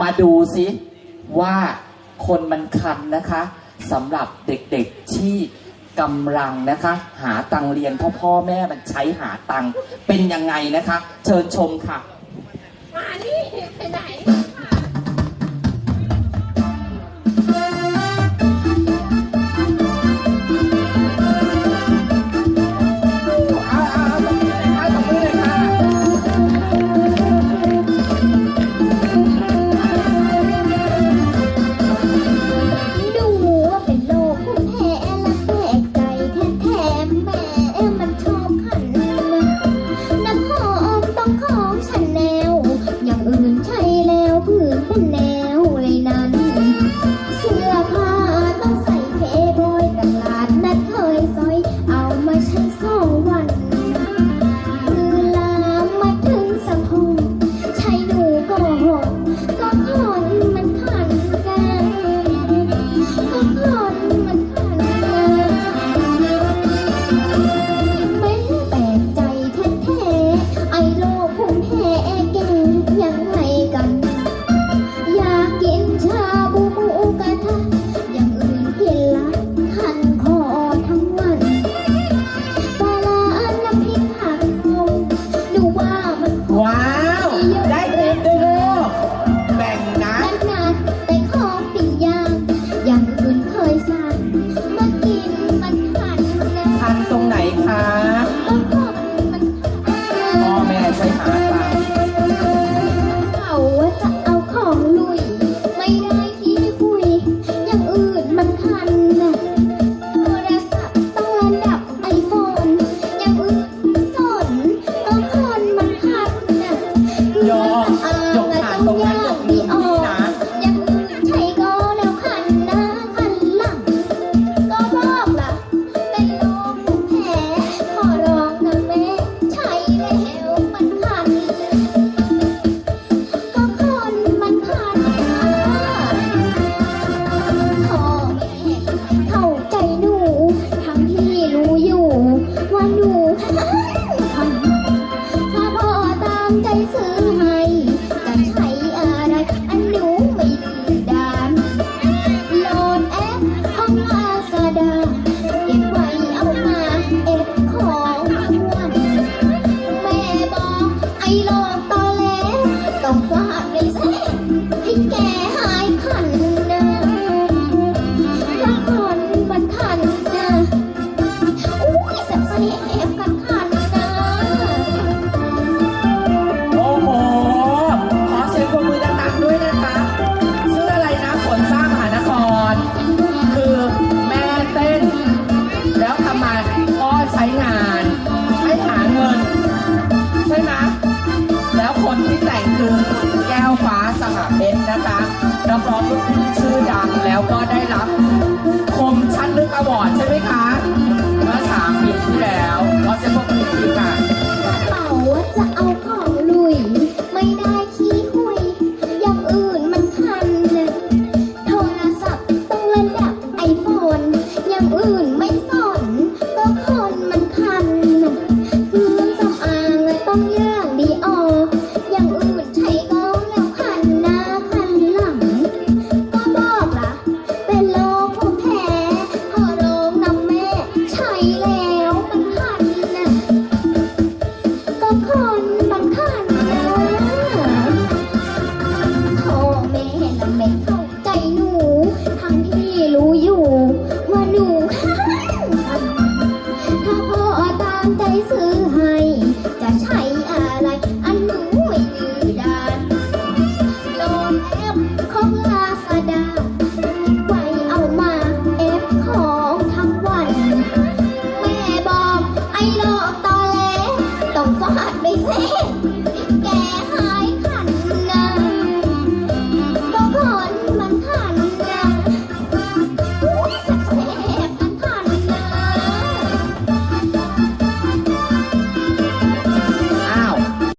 มาดูสิว่าคนมันคันนะคะสำหรับเด็กๆที่กำลังนะคะ หาตังเรียนพ่อพ่อแม่มันใช้หาตังเป็นยังไงนะคะ เชิญชมค่ะ มานี่ไปไหน คุนแน่ Woo!